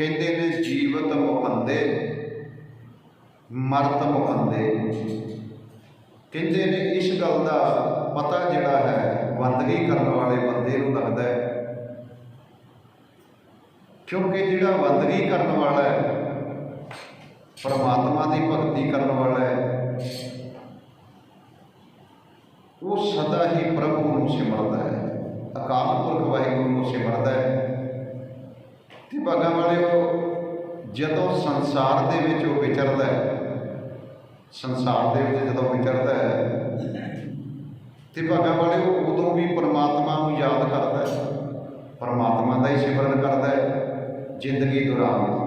ਕਹਿੰਦੇ ਨੇ ਜੀਵਤ ਮੁਕੰਦੇ, ਮਰਤ ਮੁਕੰਦੇ। ਕਹਿੰਦੇ ਨੇ ਇਸ ਗੱਲ ਦਾ ਪਤਾ ਜਿਹੜਾ ਹੈ ਬੰਦਗੀ ਕਰਨ ਵਾਲੇ ਬੰਦੇ ਨੂੰ ਲੱਗਦਾ ਹੈ। ਕਿਉਂਕਿ ਜਿਹੜਾ ਬੰਦਗੀ ਕਰਨ ਵਾਲਾ ਹੈ, ਪਰਮਾਤਮਾ ਦੀ ਭਗਤੀ ਕਰਨ ਵਾਲਾ ਹੈ, ਉਹ ਸਦਾ ਹੀ ਪ੍ਰਭੂ ਨੂੰ ਸਿਮਰਦਾ ਹੈ। ਅਕਾਲ ਪੁਰਖ ਵਾਹਿਗੁਰੂ ਭਾਗਾਂ ਵਾਲਿਓ ਜਦੋਂ ਸੰਸਾਰ ਦੇ ਵਿੱਚ ਉਹ ਵਿਚਰਦਾ ਹੈ, ਸੰਸਾਰ ਦੇ ਵਿੱਚ ਜਦੋਂ ਵਿਚਰਦਾ ਹੈ, ਤੇ ਭਾਗਾਂ ਵਾਲਿਓ ਉਦੋਂ ਵੀ ਪਰਮਾਤਮਾ ਨੂੰ ਯਾਦ ਕਰਦਾ ਹੈ, ਪਰਮਾਤਮਾ ਦਾ ਹੀ ਸਿਮਰਨ ਕਰਦਾ ਹੈ, ਜ਼ਿੰਦਗੀ ਦੌਰਾਨ।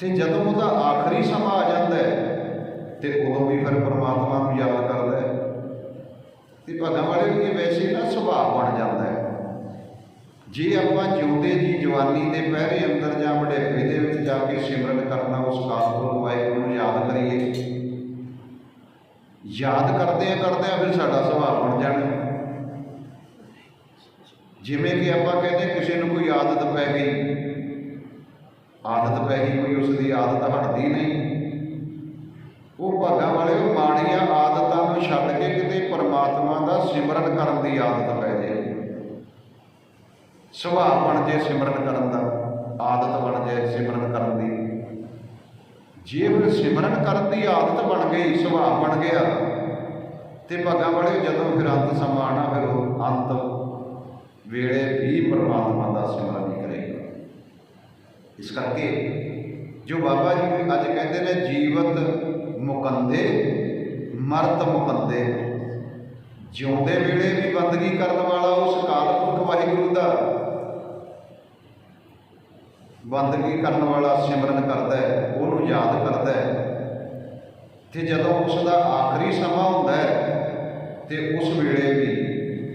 ਤੇ ਜਦੋਂ ਉਹਦਾ ਆਖਰੀ ਸਮਾਂ ਆ ਜਾਂਦਾ ਹੈ, ਤੇ ਉਦੋਂ ਵੀ ਫਿਰ ਪਰਮਾਤਮਾ ਨੂੰ ਯਾਦ ਕਰਦਾ ਹੈ। ਤੇ ਭਾਗਾਂ ਵਾਲੇ ਇਹ ਵੈਸੇ ਨਾ ਸੁਭਾਅ ਬਣ ਜਾਂਦਾ ਹੈ। ਜੇ ਆਪਾਂ ਜਿਉਂਦੇ ਜੀ ਜਵਾਨੀ ਦੇ ਪਹਿਰੇ ਅੰਦਰ ਜਾਂ ਬੁਢੇਪੇ ਦੇ ਵਿੱਚ ਜਾ ਕੇ ਸਿਮਰਨ ਕਰਨਾ ਉਸ ਕਾਲਪੁਰਖ ਵਾਹਿਗੁਰੂ ਨੂੰ ਯਾਦ ਕਰੀਏ। ਯਾਦ ਕਰਦੇ ਆ ਕਰਦੇ ਆ ਫਿਰ ਸਾਡਾ ਸੁਭਾਅ ਬਣ ਜਾਣਾ। ਜਿਵੇਂ ਕਿ ਆਪਾਂ ਕਹਿੰਦੇ ਕਿਸੇ ਨੂੰ ਕੋਈ ਆਦਤ ਪੈ ਗਈ, ਆਦਤ ਪੈ ਗਈ, ਕੋਈ ਉਸ ਦੀ ਆਦਤ ਹਟਦੀ ਨਹੀਂ। ਉਹ ਭਾਗਾਂ ਵਾਲੇ ਉਹ ਮਾੜੀਆਂ ਆਦਤਾਂ ਨੂੰ ਛੱਡ ਕੇ ਕਿਤੇ ਪਰਮਾਤਮਾ ਦਾ ਸਿਮਰਨ ਕਰਨ ਦੀ ਆਦਤ ਪੈ ਸੁਭਾਅ ਬਣ ਜੇ ਸਿਮਰਨ ਕਰਨ ਦਾ, ਆਦਤ ਬਣ ਜੇ ਸਿਮਰਨ ਕਰਨ ਦੀ। ਜੇ ਫਿਰ ਸਿਮਰਨ ਕਰਨ ਦੀ ਆਦਤ ਬਣ ਗਈ, ਸੁਭਾਅ ਬਣ ਗਿਆ, ਤੇ ਭਾਗਾਂ ਵਾਲੇ ਜਦੋਂ ਫਿਰ ਅੰਤ ਸਮਾਂ ਆਣਾ ਫਿਰ ਉਹ ਅੰਤ ਵੇਲੇ ਵੀ ਪਰਮਾਤਮਾ ਦਾ ਸਿਮਰਨ ਹੀ ਕਰੇਗਾ। ਇਸ ਕਰਕੇ ਜੋ ਬਾਬਾ ਜੀ ਅੱਜ ਕਹਿੰਦੇ ਨੇ, ਜੀਵਤ ਮੁਕੰਦੇ, ਮਰਤ ਮੁਕੰਦੇ। ਜਿਉਂਦੇ ਵੇਲੇ ਵੀ ਬੰਦਗੀ ਕਰਨ ਵਾਲਾ ਉਸ ਕਾਲ ਪੁਰਖ ਵਾਹਿਗੁਰੂ ਦਾ ਬੰਦਗੀ ਕਰਨ ਵਾਲਾ ਸਿਮਰਨ ਕਰਦਾ ਹੈ, ਉਹਨੂੰ ਯਾਦ ਕਰਦਾ ਹੈ। ਤੇ ਜਦੋਂ ਉਸ ਦਾ ਆਖਰੀ ਸਮਾਂ ਹੁੰਦਾ ਹੈ, ਤੇ ਉਸ ਵੇਲੇ ਵੀ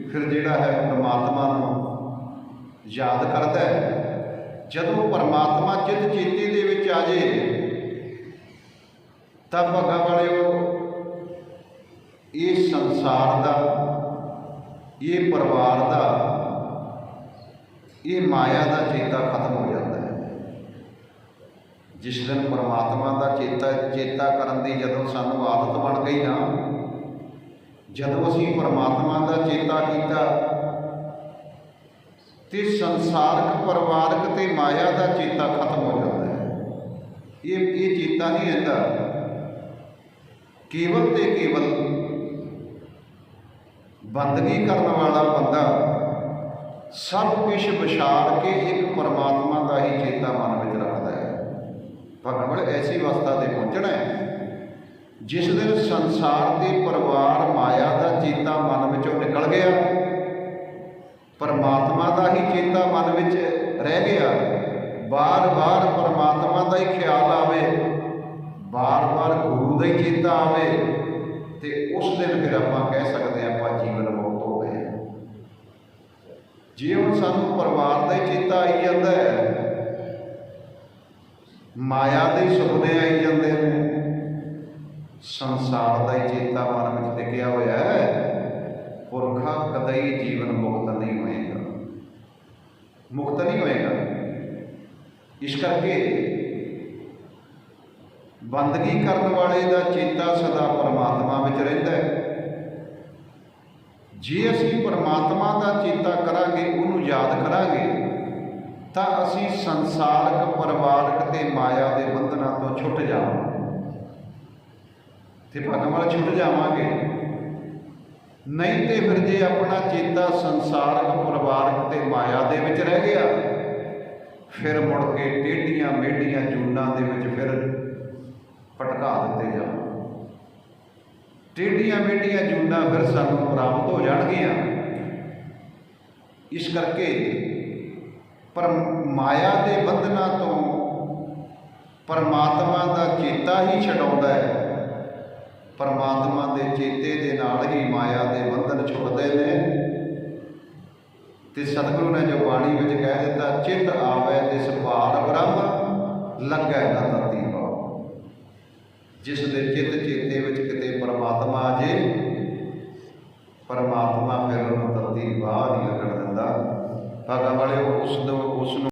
ਫਿਰ ਜਿਹੜਾ ਹੈ ਪਰਮਾਤਮਾ ਨੂੰ ਯਾਦ ਕਰਦਾ ਹੈ। ਜਦੋਂ ਪਰਮਾਤਮਾ ਚਿੱਤ ਚੇਤੇ ਦੇ ਵਿੱਚ ਆ ਜੇ, ਤਾਂ ਭਗਾ ਵਾਲਿਓ ਇਹ ਸੰਸਾਰ ਦਾ, ਇਹ ਪਰਿਵਾਰ ਦਾ, ਇਹ ਮਾਇਆ ਦਾ ਚੇਤਾ ਖਤਮ ਹੋ ਜਾਂਦਾ ਹੈ। ਜਿਸ ਦਿਨ ਪਰਮਾਤਮਾ ਦਾ ਚੇਤਾ ਚੇਤਾ ਕਰਨ ਦੀ ਜਦੋਂ ਸਾਨੂੰ ਆਦਤ ਬਣ ਗਈ ਨਾ, ਜਦੋਂ ਅਸੀਂ ਪਰਮਾਤਮਾ ਦਾ ਚੇਤਾ ਕੀਤਾ, ਤੇ ਸੰਸਾਰਕ, ਪਰਿਵਾਰਕ ਤੇ ਮਾਇਆ ਦਾ ਚੇਤਾ ਖਤਮ ਹੋ ਜਾਂਦਾ ਹੈ। ਇਹ ਇਹ ਚੇਤਾ ਨਹੀਂ ਰਹਿੰਦਾ। ਕੇਵਲ ਤੇ ਕੇਵਲ ਬੰਦਗੀ ਕਰਨ ਵਾਲਾ ਬੰਦਾ ਸਭ ਕੁਝ ਵਿਛਾੜ ਕੇ ਇੱਕ ਪਰਮਾਤਮਾ ਦਾ ਹੀ ਚੇਤਾ ਮਨ ਵਿੱਚ ਰੱਖਦਾ ਹੈ। ਭਗਵਾਨ ਐਸੀ ਅਵਸਥਾ ਤੇ ਪਹੁੰਚਣਾ ਹੈ, ਜਿਸ ਦਿਨ ਸੰਸਾਰ ਤੇ ਪਰਿਵਾਰ ਮਾਇਆ ਦਾ ਚੇਤਾ ਮਨ ਵਿੱਚੋਂ ਨਿਕਲ ਗਿਆ, ਪਰਮਾਤਮਾ ਦਾ ਹੀ ਚੇਤਾ ਮਨ ਵਿੱਚ ਰਹਿ ਗਿਆ, ਬਾਰ-ਬਾਰ ਪਰਮਾਤਮਾ ਦਾ ਹੀ ਖਿਆਲ ਆਵੇ, ਬਾਰ-ਬਾਰ ਗੁਰੂ ਦਾ ਹੀ ਚੇਤਾ ਆਵੇ ਤੇ ਉਸ ਦਿਨ ਫਿਰ ਆਪਾਂ ਕਹਿ ਸਕਦੇ ਹਾਂ ਆਪਾਂ ਜੀਵਨ ਮੁਕਤ ਹੋ ਗਏ ਜੇ ਹੁਣ ਸਾਨੂੰ ਪਰਿਵਾਰ ਦਾ ਹੀ ਚੇਤਾ ਆਈ ਜਾਂਦਾ ਹੈ, ਮਾਇਆ ਦੇ ਸੁਪਨੇ ਆਈ ਜਾਂਦੇ ਨੇ, ਸੰਸਾਰ ਦਾ ਹੀ ਚੇਤਾ ਮਨ ਵਿੱਚ ਟਿਕਿਆ ਹੋਇਆ ਹੈ, ਪੁਰਖਾ ਕਦੇ ਜੀਵਨ ਮੁਕਤ ਨਹੀਂ ਹੋਏਗਾ। ਮੁਕਤ ਨਹੀਂ ਹੋਏਗਾ। ਇਸ ਕਰਕੇ ਬੰਦਗੀ ਕਰਨ ਵਾਲੇ ਦਾ ਚੇਤਾ ਸਦਾ ਪਰਮਾਤਮਾ ਵਿੱਚ ਰਹਿੰਦਾ ਹੈ। ਜੇ ਅਸੀਂ ਪਰਮਾਤਮਾ ਦਾ ਚੇਤਾ ਕਰਾਂਗੇ, ਉਹਨੂੰ ਯਾਦ ਕਰਾਂਗੇ, ਤਾਂ ਅਸੀਂ ਸੰਸਾਰਕ, ਪਰਿਵਾਰਕ ਤੇ ਮਾਇਆ ਦੇ ਬੰਧਨਾਂ ਤੋਂ ਛੁੱਟ ਜਾਵਾਂਗੇ। ਤੇ ਭਗਵਾਨ ਛੁੱਟ ਜਾਵਾਂਗੇ। ਨਹੀਂ ਤੇ ਫਿਰ ਜੇ ਆਪਣਾ ਚੇਤਾ ਸੰਸਾਰਕ, ਪਰਿਵਾਰਕ ਤੇ ਮਾਇਆ ਦੇ ਵਿੱਚ ਰਹਿ ਗਿਆ, ਫਿਰ ਮੁੜ ਕੇ ਟੇਢੀਆਂ ਮੇਢੀਆਂ ਜੂਨਾਂ ਦੇ ਵਿੱਚ ਫਿਰ ਭਟਕਾ ਦਿੱਤੇ ਜਾਣ। ਟੇਢੀਆਂ ਮੇਢੀਆਂ ਜੂਨਾਂ ਫਿਰ ਸਾਨੂੰ ਪ੍ਰਾਪਤ ਹੋ ਜਾਣਗੀਆਂ। ਇਸ ਕਰਕੇ ਪਰ ਮਾਇਆ ਦੇ ਬੰਧਨਾਂ ਤੋਂ ਪਰਮਾਤਮਾ ਦਾ ਚੇਤਾ ਹੀ ਛਡਾਉਂਦਾ ਹੈ। ਪਰਮਾਤਮਾ ਦੇ ਚੇਤੇ ਦੇ ਨਾਲ ਹੀ ਮਾਇਆ ਦੇ ਬੰਧਨ ਛੁੱਟਦੇ ਨੇ। ਤੇ ਸਤਿਗੁਰੂ ਨੇ ਜੋ ਬਾਣੀ ਵਿੱਚ ਕਹਿ ਦਿੱਤਾ, ਚਿੱਤ ਆਵੇ ਤਿਸ ਭਾਰ ਬ੍ਰਹਮ, ਲੱਗੈ ਨਾ ਤਤੀ ਜਿਸ ਦੇ ਚਿੱਤ ਚੇਤੇ ਵਿੱਚ ਕਿਤੇ ਪਰਮਾਤਮਾ ਆ ਜੇ, ਪਰਮਾਤਮਾ ਫਿਰ ਉਹਨੂੰ ਤਤੀ ਬਾਹਰ ਨਹੀਂ ਲੱਗਣ ਦਿੰਦਾ। ਭਾਗਾ ਵਾਲੇ ਉਸ ਨੂੰ ਉਸ ਨੂੰ